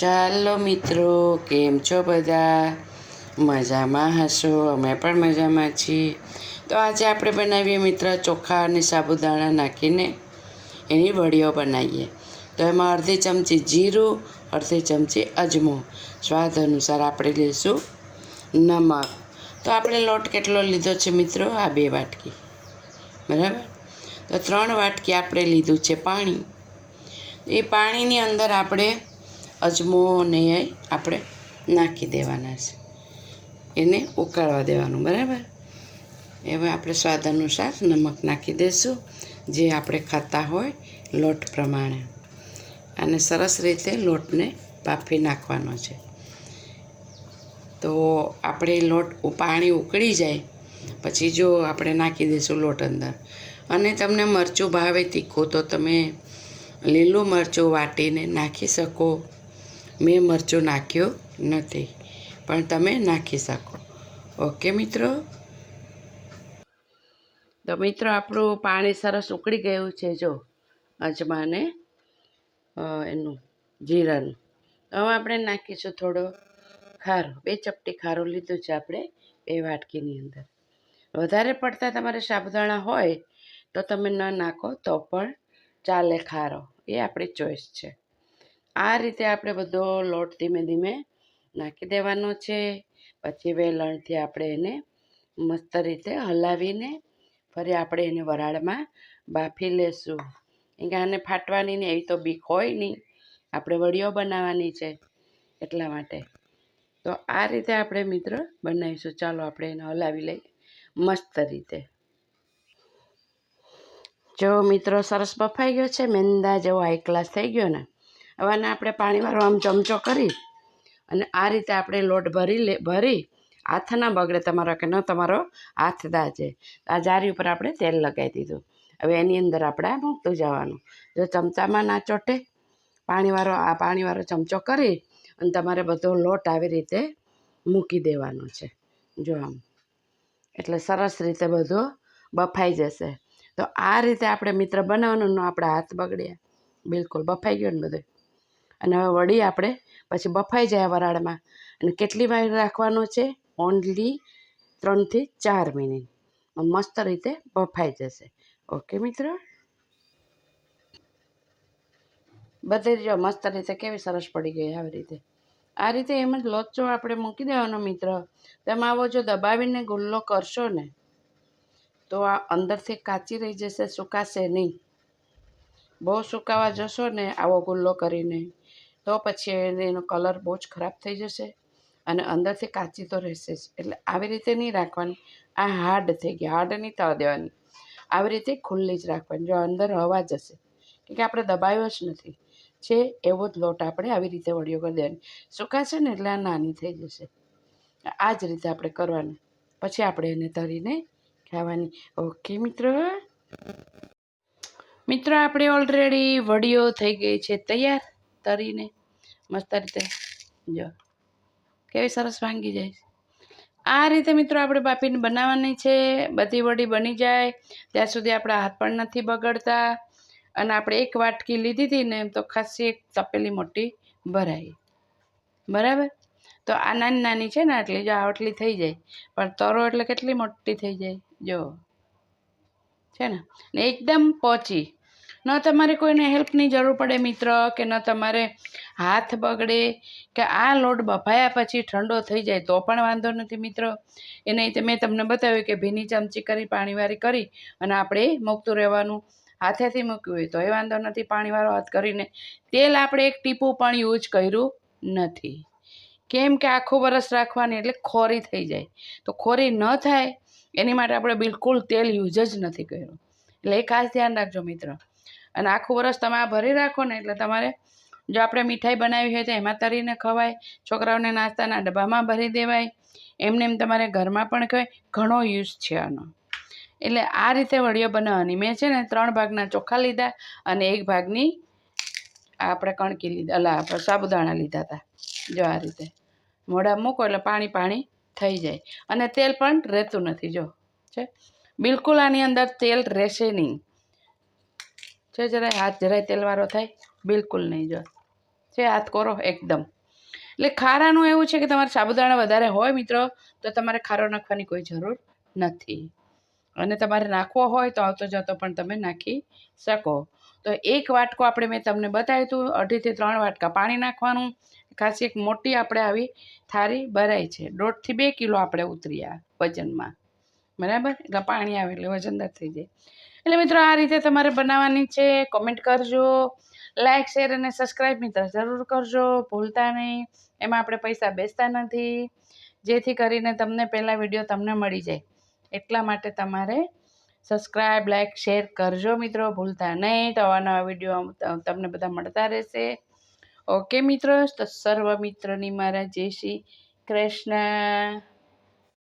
ચાલો મિત્રો, કેમ છો બધા? મજામાં હશો? અમે પણ મજામાં છીએ. તો આજે આપણે બનાવીએ મિત્ર ચોખા અને સાબુદાણા નાખીને એની વડીઓ બનાવીએ. તો એમાં અડધી ચમચી જીરું, અડધી ચમચી અજમો. સ્વાદ અનુસાર આપણે લઈશું નમક. તો આપણે લોટ કેટલો લીધો છે મિત્રો? આ બે વાટકી. બરાબર? તો ત્રણ વાટકી આપણે લીધું છે પાણી. એ પાણીની અંદર આપણે અજમો ને એ આપણે નાખી દેવાના છે. એને ઉકાળવા દેવાનું, બરાબર? એમાં આપણે સ્વાદ અનુસાર નમક નાખી દઈશું જે આપણે ખાતા હોય લોટ પ્રમાણે. અને સરસ રીતે લોટને બાફી નાખવાનો છે. તો આપણે લોટ પાણી ઉકળી જાય, પછી જો આપણે નાખી દઈશું લોટ અંદર. અને તમને મરચું ભાવે તીખું તો તમે લીલું મરચું વાટીને નાખી શકો. મેં મરચું નાખ્યું નથી, પણ તમે નાખી શકો. ઓકે મિત્રો? તો મિત્રો, આપણું પાણી સરસ ઉકળી ગયું છે, જો, અજમાને એનું જીરાનું. હવે આપણે નાખીશું થોડો ખારો, બે ચપટી ખારું લીધું છે આપણે બે વાટકીની અંદર. વધારે પડતા તમારે સાબુદાણા હોય તો તમે ન નાખો તો પણ ચાલે ખારો, એ આપણી ચોઈસ છે. આ રીતે આપણે બધો લોટ ધીમે ધીમે નાખી દેવાનો છે. પછી વેલણથી આપણે એને મસ્ત રીતે હલાવીને ફરી આપણે એને વરાળમાં બાફી લેશું. કેમ કે આને ફાટવાની નહીં એવી તો બીક હોય નહીં. આપણે વડીઓ બનાવવાની છે એટલા માટે. તો આ રીતે આપણે મિત્ર બનાવીશું. ચાલો આપણે એને હલાવી લઈએ મસ્ત રીતે. જો મિત્રો સરસ બફાઈ ગયો છે, મેંદા જેવો હાઈ ક્લાસ થઈ ગયો ને હવે આને આપણે પાણીવાળો આમ ચમચો કરી અને આ રીતે આપણે લોટ ભરી લે, ભરી હાથ ના બગડે તમારો કે ન તમારો હાથ દાજે. આ જારી ઉપર આપણે તેલ લગાવી દીધું. હવે એની અંદર આપણે મૂકતું જવાનું. જો ચમચામાં ના ચોટે પાણીવાળો આ પાણીવાળો ચમચો કરી અને તમારે બધો લોટ આવી રીતે મૂકી દેવાનો છે. જો આમ. એટલે સરસ રીતે બધો બફાઈ જશે. તો આ રીતે આપણે મિત્ર બનાવવાનું આપણા હાથ બગડ્યા. બિલકુલ બફાઈ ગયો ને બધું. અને હવે વળી આપણે પછી બફાઈ જાય વરાળમાં. અને કેટલી વાર રાખવાનો છે? ઓનલી ત્રણથી ચાર મિનિટ. મસ્ત રીતે બફાઈ જશે. ઓકે મિત્રો? બધી જો મસ્ત રીતે કેવી સરસ પડી ગઈ આવી રીતે. આ રીતે એમ જ લોચો આપણે મૂકી દેવાનો મિત્ર. તેમાં આવો જો દબાવીને ગુલ્લો કરશો ને, તો આ અંદરથી કાચી રહી જશે, સુકાશે નહીં. બહુ સુકાવા જશો ને આવો ગુલ્લો કરીને. તો પછી એને કલર બહુ જ ખરાબ થઈ જશે અને અંદરથી કાચી તો રહેશે જ. એટલે આવી રીતે નહીં રાખવાની. આ હાર્ડ થઈ ગઈ. હાર્ડ નહીં થવા દેવાની. આવી રીતે ખુલ્લી જ રાખવાની. જો અંદર હવા જશે. કેમકે આપણે દબાવ્યો જ નથી. છે એવો જ લોટ આપણે આવી રીતે વડીઓ કરી દેવાની. સુકાશે ને એટલે આ નાની થઈ જશે. આ જ રીતે આપણે કરવાનું. પછી આપણે એને તરીને ખાવાની. ઓકે મિત્રો. મિત્રો, આપણે ઓલરેડી વડીઓ થઈ ગઈ છે. તૈયાર? તરીને મસ્ત રીતે જો કેવી સરસ વાંગી જાય આ રીતે મિત્રો આપણે બાફીને બનાવવાની છે બધી વડી બની જાય ત્યાં સુધી આપણા હાથ પણ નથી બગડતા અને આપણે એક વાટકી લીધી હતી ને તો ખાસી એક તપેલી મોટી ભરાઈ બરાબર તો આ નાની નાની છે ને આટલી જો આટલી થઈ જાય પણ તરો એટલે કેટલી મોટી થઈ જાય જો છે ને ને એકદમ પહોંચી ન તમારે કોઈને હેલ્પની જરૂર પડે મિત્ર કે ન તમારે હાથ બગડે કે આ લોટ બફાયા પછી ઠંડો થઈ જાય તો પણ વાંધો નથી મિત્ર. એને રીતે મેં તમને બતાવ્યું કે ભીની ચમચી કરી, પાણીવાળી કરી અને આપણે મૂકતું રહેવાનું હાથેથી મૂક્યું હોય તો એ વાંધો નથી. પાણીવાળો હાથ કરીને તેલ આપણે એક ટીપું પણ યુઝ કર્યું નથી. કેમ કે આખું વરસ રાખવાની એટલે ખોરી થઈ જાય. તો ખોરી ન થાય એની માટે આપણે બિલકુલ તેલ યુઝ જ નથી કર્યું. એટલે એ ખાસ ધ્યાન રાખજો મિત્ર. અને આખું વરસ તમે આ ભરી રાખો ને એટલે તમારે જો આપણે મીઠાઈ બનાવી હોય તો એમાં તરીને ખવાય, છોકરાઓને નાસ્તાના ડબ્બામાં ભરી દેવાય, એમને એમ તમારે ઘરમાં પણ કહેવાય, ઘણો યુઝ છે આનો. એટલે આ રીતે વડીઓ બનાવવાની. મેં છે ને ત્રણ ભાગના ચોખા લીધા અને એક ભાગની આપણે કણકી લીધા, અલા, આપણે સાબુદાણા લીધા હતા. જો આ રીતે મોઢા મૂકો એટલે પાણી પાણી થઈ જાય. અને તેલ પણ રહેતું નથી, જો, છે. બિલકુલ આની અંદર તેલ રહેશે નહીં. છે જરાય? હાથ જરાય તેલવાળો થાય? બિલકુલ નહીં, જો. છે, હાથ કોરો એકદમ. એટલે ખારાનું એવું છે કે તમારે સાબુદાણા વધારે હોય મિત્રો, તો તમારે ખારો નાખવાની કોઈ જરૂર નથી. અને તમારે નાખવો હોય તો આવતો જતો પણ તમે નાખી શકો. તો એક વાટકો આપણે મેં તમને બતાવ્યું હતું અઢીથી ત્રણ વાટકા પાણી નાખવાનું. ખાસ એક મોટી આપણે આવી થાળી ભરાય છે. દોઢથી બે કિલો આપણે ઉતર્યા વજનમાં. બરાબર? એટલે પાણી આવે એટલે વજનદાર થઈ જાય. એટલે મિત્રો આ રીતે તમારે બનાવવાની છે. કોમેન્ટ કરજો. લાઇક શેર અને સબસ્ક્રાઈબ મિત્ર જરૂર કરજો. ભૂલતા નહીં. એમાં આપણે પૈસા બેસતા નથી. જેથી કરીને તમને પહેલાં વીડિયો તમને મળી જાય. એટલા માટે તમારે સબસ્ક્રાઈબ લાઇક શેર કરજો મિત્રો. ભૂલતા નહીં. તો આવા નવા વીડિયો તમને બધા મળતા રહેશે. ઓકે મિત્રો, તો સર્વ મિત્રોની મારા જય શ્રી કૃષ્ણ.